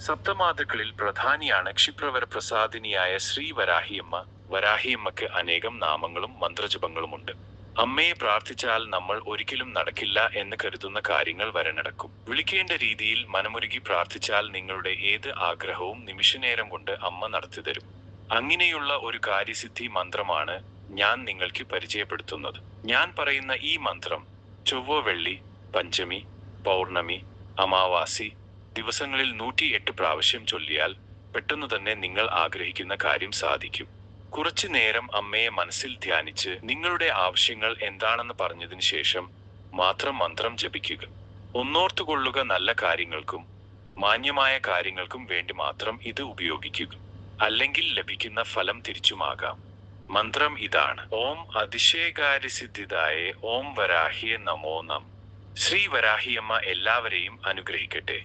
സപ്തമാതകളിൽ പ്രധാനിയാണ് ക്ഷിപ്രവര പ്രസാദിനിയായ ശ്രീ വരാഹിയമ്മ. വരാഹിയമ്മക്ക് അനേകം നാമങ്ങളും മന്ത്രജപങ്ങളുമുണ്ട്. അമ്മയെ പ്രാർത്ഥിച്ചാൽ നമ്മൾ ഒരിക്കലും നടക്കില്ല എന്ന് കരുതുന്ന കാര്യങ്ങൾ വരെ നടക്കും വിളിക്കേണ്ട രീതിയിൽ മനമുരുകി പ്രാർത്ഥിച്ചാൽ നിങ്ങളുടെ ഏത് ആഗ്രഹവും നിമിഷനേരം കൊണ്ട് അമ്മ നടത്തിത്തരും അങ്ങനെയുള്ള ഒരു കാര്യസിദ്ധി മന്ത്രമാണ് ഞാൻ നിങ്ങൾക്ക് പരിചയപ്പെടുത്തുന്നത്. ഞാൻ പറയുന്ന ഈ മന്ത്രം ചൊവ്വ വെള്ളി പഞ്ചമി പൗർണമി അമാവാസി ദിവസങ്ങളിൽ നൂറ്റി എട്ട് പ്രാവശ്യം ചൊല്ലിയാൽ പെട്ടെന്ന് തന്നെ നിങ്ങൾ ആഗ്രഹിക്കുന്ന കാര്യം സാധിക്കും. കുറച്ചു നേരം അമ്മയെ മനസ്സിൽ ധ്യാനിച്ച് നിങ്ങളുടെ ആവശ്യങ്ങൾ എന്താണെന്ന് പറഞ്ഞതിന് ശേഷം മാത്രം മന്ത്രം ജപിക്കുക. ഒന്നോർത്തുകൊള്ളുക നല്ല കാര്യങ്ങൾക്കും മാന്യമായ കാര്യങ്ങൾക്കും വേണ്ടി മാത്രം ഇത് ഉപയോഗിക്കുക. അല്ലെങ്കിൽ ലഭിക്കുന്ന ഫലം തിരിച്ചുമാകാം. മന്ത്രം ഇതാണ്. ഓം അതിശയകാര്യസിദ്ധിതായ ഓം വരാഹിയ നമോ നം ശ്രീ വരാഹിയമ്മ എല്ലാവരെയും അനുഗ്രഹിക്കട്ടെ.